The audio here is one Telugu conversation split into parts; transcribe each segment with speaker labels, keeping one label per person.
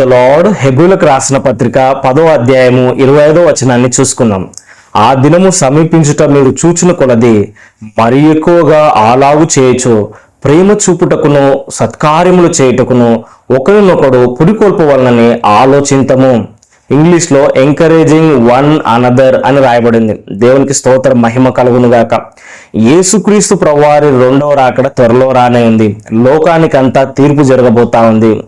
Speaker 1: లార్డ్ హెబులకు రాసిన పత్రిక పదో అధ్యాయము ఇరవై ఐదో వచనాన్ని చూసుకుందాం. ఆ దినము సమీపించుట మీరు చూచిన కొలది మరి ఎక్కువగా ఆలాగు చేయొచ్చు ప్రేమ చూపుటకును సత్కార్యములు చేయుటకును ఒకరినొకడు పురికొల్పు వలనని ఆలోచింతము. ఇంగ్లీష్లో ఎంకరేజింగ్ వన్ అనదర్ అని రాయబడింది. దేవునికి స్తోత్ర మహిమ కలుగును గాక యేసుక్రీస్తు ప్రభువారి రెండవ రాకడ త్వరలో రానే ఉంది. లోకానికంతా తీర్పు జరగబోతా ఉంది.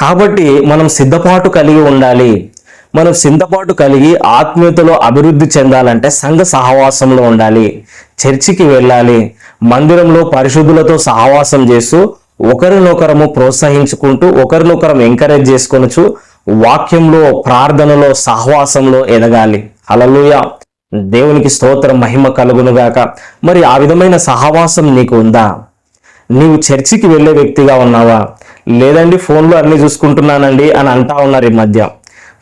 Speaker 1: కాబట్టి మనం సిద్ధపాటు కలిగి ఉండాలి. మనం సిద్ధపాటు కలిగి ఆత్మీయతలో అభివృద్ధి చెందాలంటే సంఘ సహవాసంలో ఉండాలి. చర్చికి వెళ్ళాలి. మందిరంలో పరిశుద్ధులతో సహవాసం చేస్తూ ఒకరినొకరము ప్రోత్సహించుకుంటూ ఒకరినొకరం ఎంకరేజ్ చేసుకొనొచ్చు వాక్యంలో ప్రార్థనలో సహవాసంలో ఎదగాలి. అలలుయ దేవునికి స్తోత్రం మహిమ కలుగునుగాక. మరి ఆ విధమైన సహవాసం నీకు ఉందా? నీవు చర్చికి వెళ్ళే వ్యక్తిగా ఉన్నావా? లేదండి ఫోన్లో అన్ని చూసుకుంటున్నానండి అని అంటా ఉన్నారు ఈ మధ్య.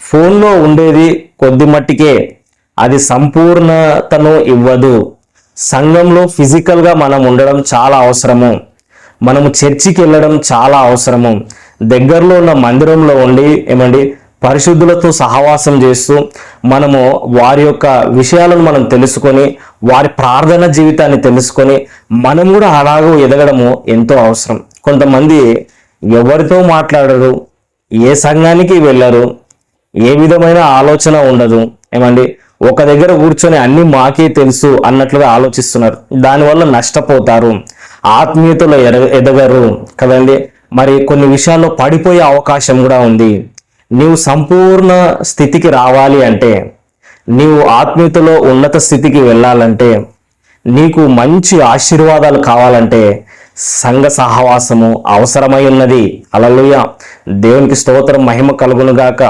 Speaker 1: ఫోన్లో ఉండేది కొద్ది మట్టికే. అది సంపూర్ణతను ఇవ్వదు. సంఘంలో ఫిజికల్గా మనం ఉండడం చాలా అవసరము. మనము చర్చికి వెళ్ళడం చాలా అవసరము. దగ్గరలో ఉన్న మందిరంలో ఉండి ఏమండి పరిశుద్ధులతో సహవాసం చేస్తూ మనము వారి యొక్క విషయాలను మనం తెలుసుకొని వారి ప్రార్థన జీవితాన్ని తెలుసుకొని మనం కూడా అలాగూ ఎదగడము ఎంతో అవసరం. కొంతమంది ఎవరితో మాట్లాడరు ఏ సంఘానికి వెళ్ళరు ఏ విధమైన ఆలోచన ఉండదు. ఏమండి? ఒక దగ్గర కూర్చొని అన్ని మాకే తెలుసు అన్నట్లుగా ఆలోచిస్తున్నారు. దానివల్ల నష్టపోతారు ఆత్మీయతలో ఎద ఎదగరు కదండి? మరి కొన్ని విషయాల్లో పడిపోయే అవకాశం కూడా ఉంది. నీవు సంపూర్ణ స్థితికి రావాలి అంటే నీవు ఆత్మీయతలో ఉన్నత స్థితికి వెళ్ళాలంటే నీకు మంచి ఆశీర్వాదాలు కావాలంటే సంఘ సహవాసము అవసరమై ఉన్నది. అలలుయ దేవునికి స్తోత్రం మహిమ కలుగును గాక.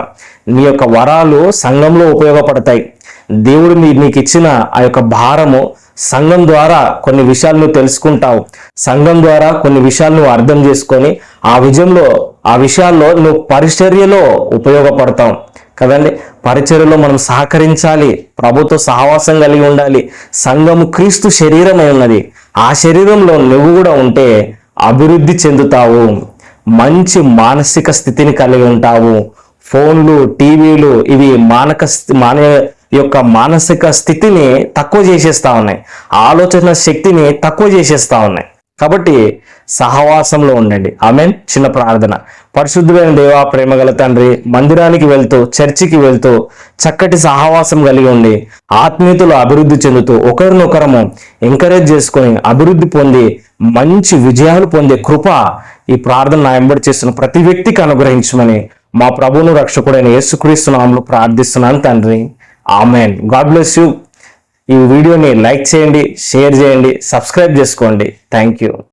Speaker 1: నీ యొక్క వరాలు సంఘంలో ఉపయోగపడతాయి. దేవుడు నీ నీకు ఇచ్చిన ఆ యొక్క భారము సంఘం ద్వారా కొన్ని విషయాలు నువ్వు తెలుసుకుంటావు. సంఘం ద్వారా కొన్ని విషయాలు నువ్వు అర్థం చేసుకొని ఆ విజయంలో ఆ విషయాల్లో నువ్వు పరిచర్యలో ఉపయోగపడతావు. కదండి? పరిచర్యలో మనం సహకరించాలి. ప్రభుతో సహవాసం కలిగి ఉండాలి. సంఘము క్రీస్తు శరీరమై ఉన్నది. ఆ శరీరంలో నువ్వు కూడా ఉంటే అభివృద్ధి చెందుతావు. మంచి మానసిక స్థితిని కలిగి ఉంటావు. ఫోన్లు టీవీలు ఇవి మానక స్థి- మాన యొక్క మానసిక స్థితిని తక్కువ చేసేస్తా ఉన్నాయి. ఆలోచన శక్తిని తక్కువ చేసేస్తా ఉన్నాయి. కాబట్టి సహవాసంలో ఉండండి. ఆమెన్. చిన్న ప్రార్థన. పరిశుద్ధమైన దేవా ప్రేమగల తండ్రి మందిరానికి వెళ్తూ చర్చికి వెళ్తూ చక్కటి సహవాసం కలిగి ఉండి ఆత్మీయతలు అభివృద్ధి చెందుతూ ఒకరినొకరము ఎంకరేజ్ చేసుకొని అభివృద్ధి పొంది మంచి విజయాలు పొందే కృప ఈ ప్రార్థన నా చేస్తున్న ప్రతి వ్యక్తికి అనుగ్రహించమని మా ప్రభువును రక్షకుడైన యేసుక్రీస్తు నామంలో ప్రార్థిస్తున్నాను తండ్రి. ఆమెన్. God bless you. ఈ వీడియోని లైక్ చేయండి షేర్ చేయండి సబ్స్క్రైబ్ చేసుకోండి. Thank you